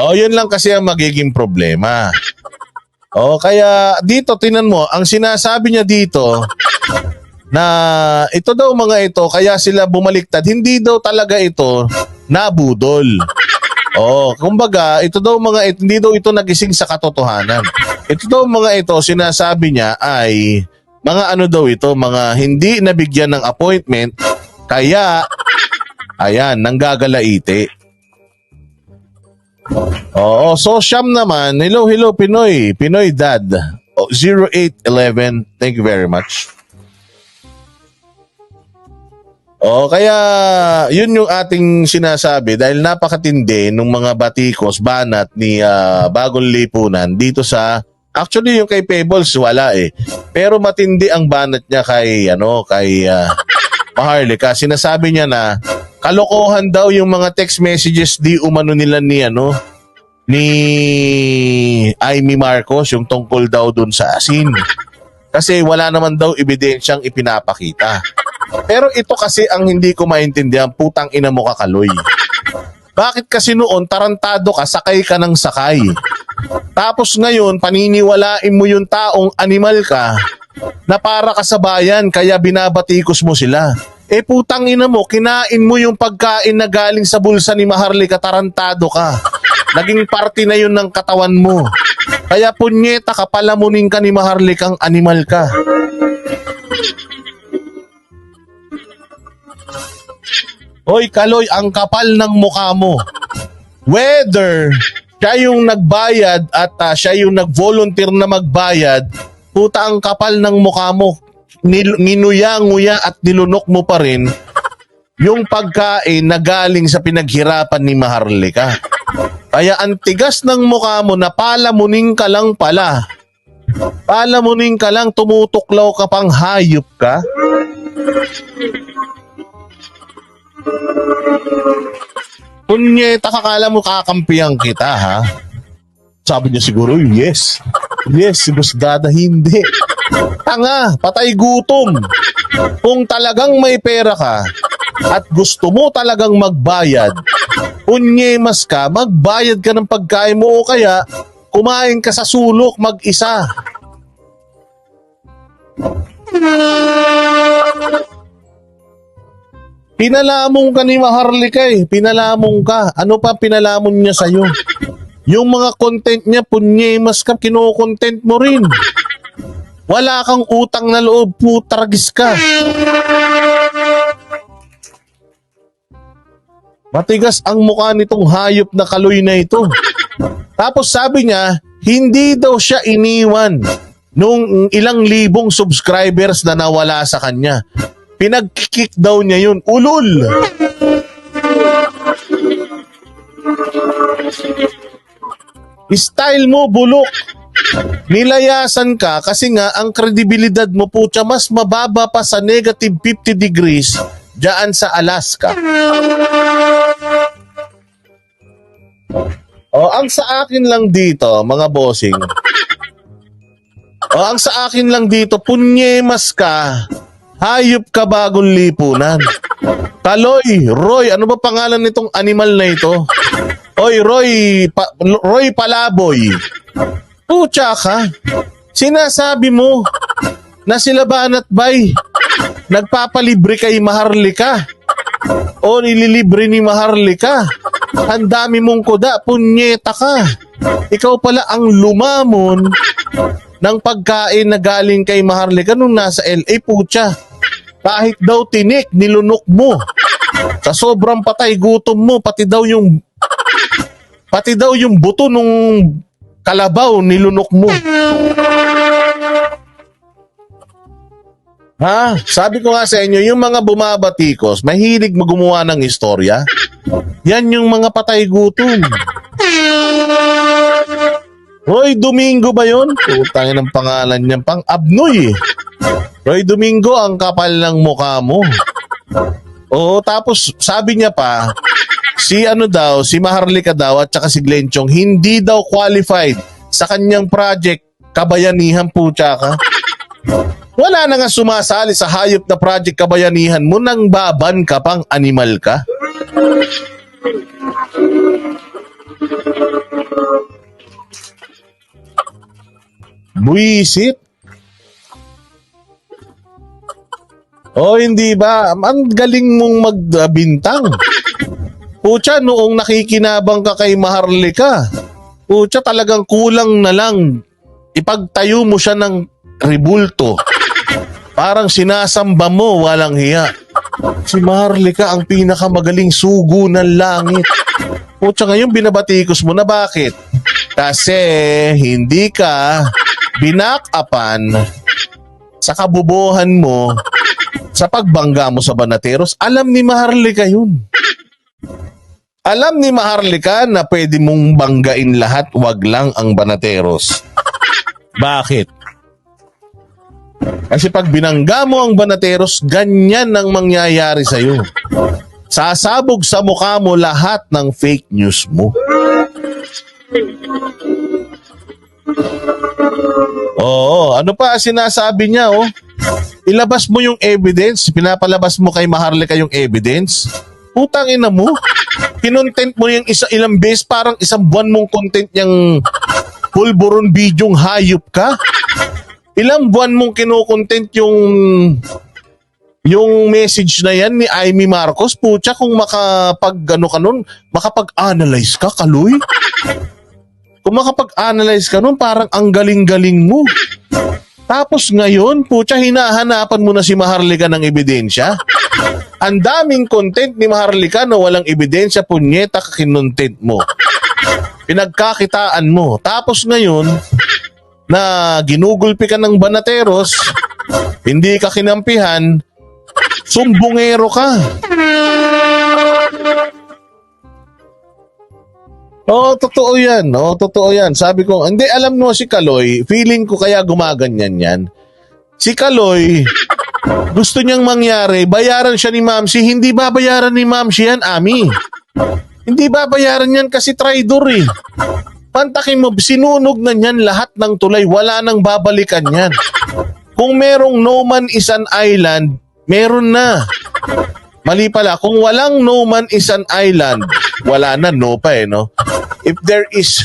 Oh, yun lang kasi ang magiging problema. Oh, kaya dito tinan mo, ang sinasabi niya dito na ito daw mga ito kaya sila bumaliktad, hindi daw talaga ito nabudol. Oh, kumbaga, ito daw mga ito, hindi daw ito nagising sa katotohanan. Ito daw mga ito sinasabi niya ay mga ano daw ito, mga hindi nabigyan ng appointment kaya ayan, nanggagalaite. Oo, so Sham naman, hello, hello Pinoy, Pinoy Dad. Oh, 0811, thank you very much. Oh, kaya yun yung ating sinasabi dahil napakatindi nung mga batikos, banat ni ah, Bagong Lipunan dito sa Actually yung kay Pebbles wala eh. Pero matindi ang banat niya kay ano, kay uh, Maharlika. Sinasabi niya na kalokohan daw yung mga text messages di umano nila ni ano ni Amy Marcos yung tungkol daw dun sa asin. Kasi wala naman daw ebidensyang ipinapakita. Pero ito kasi ang hindi ko maintindihan, putang ina mo kakaloy. Bakit kasi noon tarantado ka, sakay ka ng sakay. Tapos ngayon, paniniwalain mo yung taong animal ka na para ka sa bayan, kaya binabatikos mo sila. Eh putang ina mo, kinain mo yung pagkain na galing sa bulsa ni Maharlika, tarantado ka. Naging parte na yun ng katawan mo. Kaya punyeta ka, palamunin ka ni Maharlikang animal ka. Hoy, Kaloy, ang kapal ng mukha mo. Whether siya yung nagbayad at ah, siya yung nag-volunteer na magbayad, puta ang kapal ng mukha mo. Nil- Ninuya-nguya at nilunok mo pa rin yung pagkain na galing sa pinaghirapan ni Maharlika. Kaya ang tigas ng mukha mo na palamuning ka lang pala. Palamuning ka lang, tumutuklaw ka pang hayop ka. Punyeta, kakala mo kakampihan kita, ha? Sabi niya siguro, yes. Yes, si Boss hindi. Tanga, patay gutom. Kung talagang may pera ka at gusto mo talagang magbayad, punyemas ka, magbayad ka ng pagkain mo o kaya kumain ka sa sulok mag-isa. Pinalamong ka ni Maharlika eh. Pinalamong ka. Ano pa pinalamon niya sa'yo? Yung mga content niya, punyemas ka, kinokontent mo rin. Wala kang utang na loob, putragis ka. Matigas ang mukha nitong hayop na kaloy na ito. Tapos sabi niya, hindi daw siya iniwan nung ilang libong subscribers na nawala sa kanya. Pinag-kick daw niya yun. Ulul! Style mo, bulok. Nilayasan ka kasi nga ang kredibilidad mo putya mas mababa pa sa negative 50 degrees dyan sa Alaska. O, ang sa akin lang dito, mga bossing. O, ang sa akin lang dito, punyemas ka. Hayop ka bagong lipunan. Taloy, Roy, ano ba pangalan nitong animal na ito? Oy, Roy, pa, Roy Palaboy. Pucha ka. Sinasabi mo na sila Banat Bay nagpapalibre kay Maharlika o nililibre ni Maharlika. Ang dami mong kuda, punyeta ka. Ikaw pala ang lumamon ng pagkain na galing kay Maharlika nung nasa LA, pucha. Kahit daw tinik, nilunok mo. Sa sobrang patay gutom mo, pati daw yung pati daw yung buto nung kalabaw nilunok mo. Ha? Sabi ko nga sa inyo, yung mga bumabatikos, mahilig magumawa ng istorya. Yan yung mga patay gutom. Roy Domingo ba yun? Putangin ang pangalan niyan, pang Abnoy. eh. Roy Domingo, ang kapal ng mukha mo. Oo, tapos sabi niya pa, si ano daw, si Maharlika daw at saka si Glenn Chong, hindi daw qualified sa kanyang project Kabayanihan po ka. Wala na nga sumasali sa hayop na project kabayanihan mo nang baban ka pang animal ka. Buisit. O hindi ba? Ang galing mong magbintang. Pucha, noong nakikinabang ka kay Maharlika, pucha talagang kulang na lang. Ipagtayo mo siya ng ribulto. Parang sinasamba mo, walang hiya. Si Maharlika ang pinakamagaling sugo ng langit. Pucha, ngayon binabatikos mo na bakit? Kasi hindi ka binakapan sa kabubuhan mo sa pagbangga mo sa Banateros. Alam ni Maharlika yun. Alam ni Maharlika na pwede mong banggain lahat, wag lang ang Banateros. Bakit? Kasi pag binangga mo ang Banateros, ganyan ang mangyayari sa'yo. Sasabog sa mukha mo lahat ng fake news mo. Oo, ano pa sinasabi niya, oh? Ilabas mo yung evidence, pinapalabas mo kay Maharlika yung evidence. Putang ina mo. Kinontent mo yung isa ilang beses, parang isang buwan mong content yung pulburon bidyong hayop ka. Ilang buwan mong kinokontent yung yung message na yan ni Amy Marcos, putya kung makapag ano ka nun, makapag-analyze ka, kaloy. Kung makapag-analyze ka nun, parang ang galing-galing mo. Tapos ngayon, putya, hinahanapan mo na si Maharlika ng ebidensya. Ang daming content ni Maharlika na walang ebidensya, punyeta kinontent mo. Pinagkakitaan mo. Tapos ngayon, na ginugulpi ka ng banateros, hindi ka kinampihan, sumbungero ka. Oo, totoo yan. Oo, totoo yan. Sabi ko, hindi, alam mo si Kaloy, feeling ko kaya gumaganyan yan. Si Kaloy, gusto niyang mangyari, bayaran siya ni Mamsi, hindi babayaran ni Mamsi yan, Ami. Hindi babayaran yan kasi traitor eh. Pantakin mo, sinunog na niyan lahat ng tulay, wala nang babalikan yan. Kung merong no man is an island, meron na. Mali pala, kung walang no man is an island, wala na, no pa eh, no? If there is...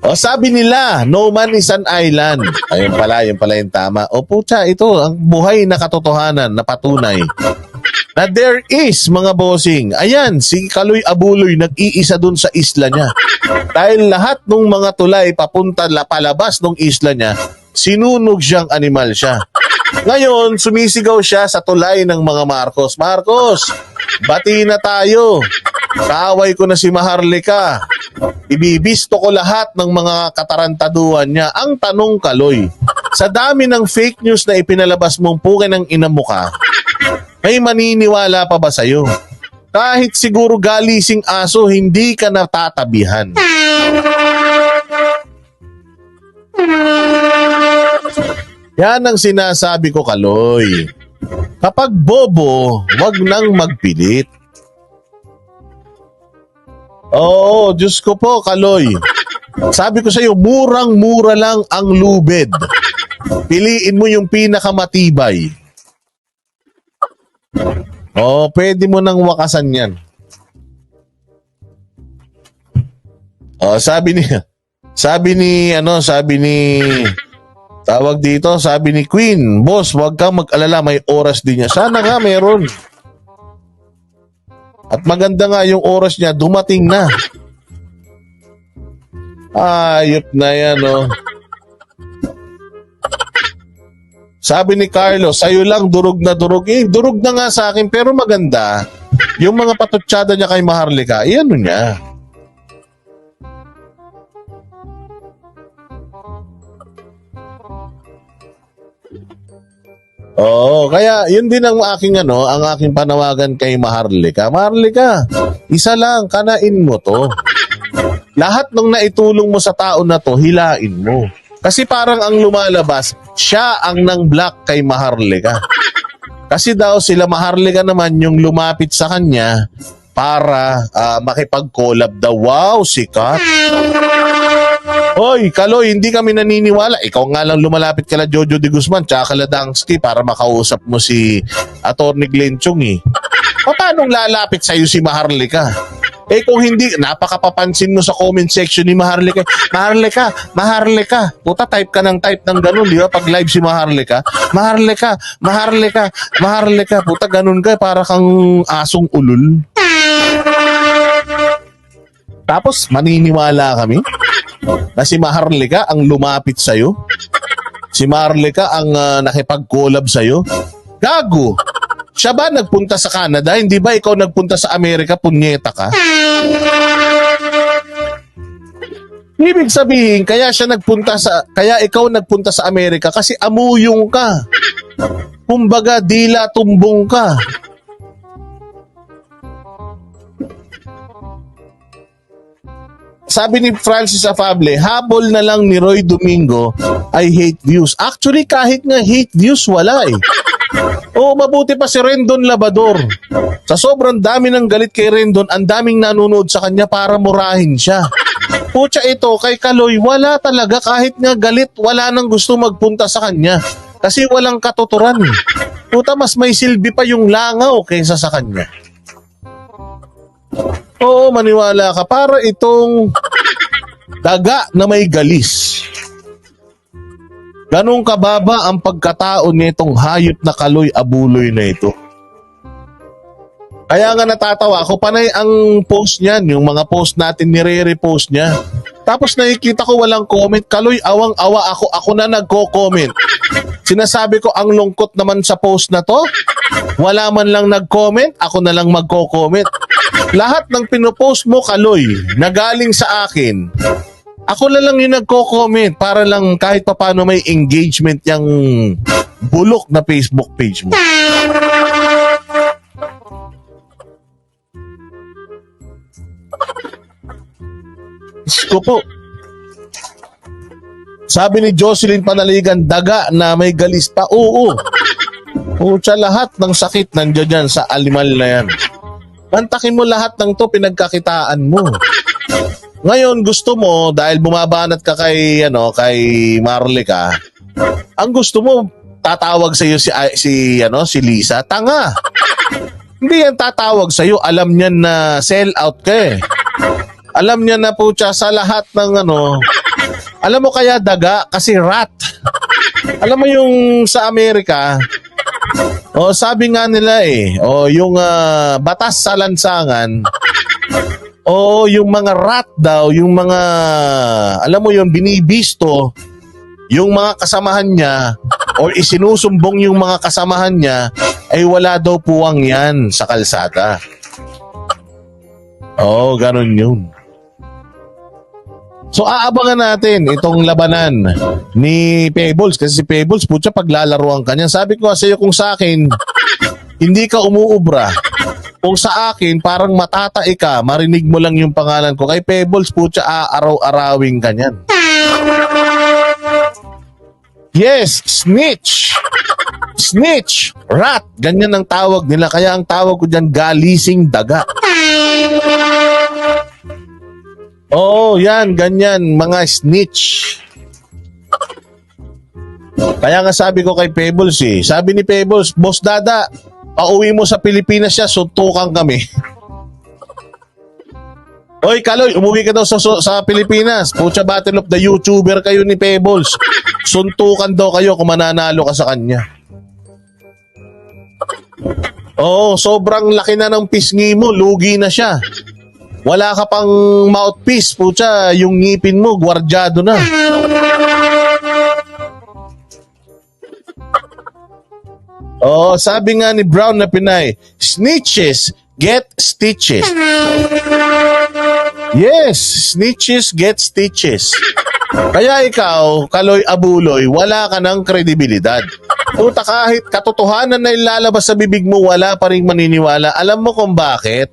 o sabi nila, no man is an island. Ayun pala, yun pala yung tama. O pucha, ito, ang buhay na katotohanan na patunay na there is mga bossing. Ayan, si Kaloy Abuloy nag-iisa dun sa isla niya. Dahil lahat ng mga tulay papunta la palabas ng isla niya, sinunog siyang animal siya. Ngayon, sumisigaw siya sa tulay ng mga Marcos. Marcos, bati na tayo. Kaaway ko na si Maharlika. Ibibisto ko lahat ng mga katarantaduhan niya. Ang tanong, Kaloy, sa dami ng fake news na ipinalabas mong pukin ng inamuka, may maniniwala pa ba sa'yo? Kahit siguro galising aso, hindi ka natatabihan. Yan ang sinasabi ko, Kaloy. Kapag bobo, wag nang magpilit. Oo, Diyos ko po, Kaloy. Sabi ko sa iyo, murang-mura lang ang lubed. Piliin mo yung pinakamatibay. Oo, pwede mo nang wakasan yan. Oh, sabi ni sabi ni ano, sabi ni tawag dito, sabi ni Queen, boss, wag kang mag-alala, may oras din niya. Sana nga meron. At maganda nga yung oras niya, dumating na. Ayop na yan, oh. Sabi ni Carlos, sa'yo lang durog na durog. Eh, durog na nga sa akin, pero maganda. Yung mga patutsada niya kay Maharlika, iyan niya. Oo, kaya yun din ang aking ano, ang aking panawagan kay Maharlika. Maharlika, isa lang, kanain mo to. Lahat ng naitulong mo sa tao na to, hilain mo. Kasi parang ang lumalabas, siya ang nang black kay Maharlika. Kasi daw sila Maharlika naman yung lumapit sa kanya para ah, makipag-collab daw. Wow, sikat. Hoy, Kaloy, hindi kami naniniwala. Ikaw nga lang lumalapit kala Jojo de Guzman tsaka kala Dangsky para makausap mo si Atty. Glenn Chung eh. Pa- Paano lalapit sa'yo si Maharlika? Eh kung hindi, napakapapansin mo sa comment section ni Maharlika. Maharlika, Maharlika. Puta, type ka ng type ng ganun, di ba? Pag live si Maharlika. Maharlika, Maharlika, Maharlika. Puta, ganun ka, para kang asong ulul. Tapos, maniniwala kami na si Maharlika ang lumapit sa'yo. Si Maharlika ang ah, nakipag-collab sa'yo. Gago! Siya ba nagpunta sa Canada? Hindi ba ikaw nagpunta sa Amerika? Punyeta ka? Ibig sabihin, kaya siya nagpunta sa, kaya ikaw nagpunta sa Amerika kasi amuyong ka. Kumbaga, dila tumbong ka. Sabi ni Francis Afable, habol na lang ni Roy Domingo ay hate views. Actually, kahit nga hate views, wala eh. Oo, mabuti pa si Rendon Labador. Sa sobrang dami ng galit kay Rendon, ang daming nanonood sa kanya para murahin siya. Pucha ito, kay Kaloy, wala talaga kahit nga galit, wala nang gusto magpunta sa kanya. Kasi walang katuturan. Puta, mas may silbi pa yung langaw kaysa sa kanya. Oo, maniwala ka. Para itong daga na may galis. Ganong kababa ang pagkatao nitong hayop na kaloy abuloy na ito. Kaya nga natatawa ako, panay ang post niyan, yung mga post natin nire-repost niya. Tapos nakikita ko walang comment, kaloy awang-awa ako, ako na nagko-comment. Sinasabi ko ang lungkot naman sa post na to. Wala man lang nag-comment, ako na lang magko-comment. Lahat ng pinopost mo, kaloy, na galing sa akin, ako na lang yung nagko-comment para lang kahit papano may engagement yung bulok na Facebook page mo. Diyos ko po. Sabi ni Jocelyn Panaligan, daga na may galis pa. Oo. Oo, siya lahat ng sakit nandiyan dyan sa alimal na yan. Mantakin mo lahat ng to pinagkakitaan mo. Ngayon gusto mo dahil bumabanat ka kay ano kay Marlica. Ang gusto mo tatawag sa iyo si si ano si Lisa, tanga. Hindi yan tatawag sa iyo, alam niya na sell out ka eh. Alam niya na po siya sa lahat ng ano. Alam mo kaya daga kasi rat. Alam mo yung sa Amerika, o sabi nga nila eh, o yung ah, batas sa lansangan, o yung mga rat daw, yung mga, alam mo yung binibisto, yung mga kasamahan niya, or isinusumbong yung mga kasamahan niya, ay wala daw puwang yan sa kalsada. Oo, ganun yun. So aabangan natin itong labanan ni Pebbles kasi si Pebbles putya paglalaruan ka niya. Sabi ko sa iyo kung sa akin hindi ka umuubra. Kung sa akin parang matatai ka, marinig mo lang yung pangalan ko. Kay Pebbles putya aaraw-arawing ka niyan. Yes, snitch. Snitch, rat, ganyan ang tawag nila. Kaya ang tawag ko dyan, galising daga. Oo, yan, ganyan, mga snitch. Kaya nga sabi ko kay Pebbles eh, sabi ni Pebbles, Boss Dada, pauwi mo sa Pilipinas siya, suntukan kami. Oy, Kaloy, umuwi ka daw sa, sa Pilipinas. Pucha Battle of the YouTuber kayo ni Pebbles. Suntukan daw kayo kung mananalo ka sa kanya. Oo, sobrang laki na ng pisngi mo, lugi na siya. Wala ka pang mouthpiece, pucha, yung ngipin mo, gwardyado na. Oo, sabi nga ni Brown na Pinay, snitches get stitches. Yes, snitches get stitches. Kaya ikaw, Kaloy Abuloy, wala ka ng kredibilidad. Puta kahit katotohanan na ilalabas sa bibig mo, wala pa rin maniniwala. Alam mo kung bakit?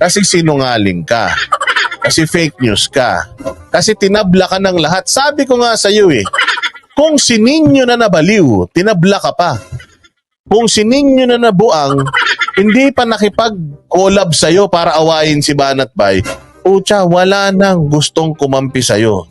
Kasi sinungaling ka. Kasi fake news ka. Kasi tinabla ka ng lahat. Sabi ko nga sa iyo eh, kung si Ninyo na nabaliw, tinabla ka pa. Kung si Ninyo na nabuang, hindi pa nakipag-collab sa'yo para awayin si Banat Bay, Pucha, wala nang gustong kumampi sa'yo.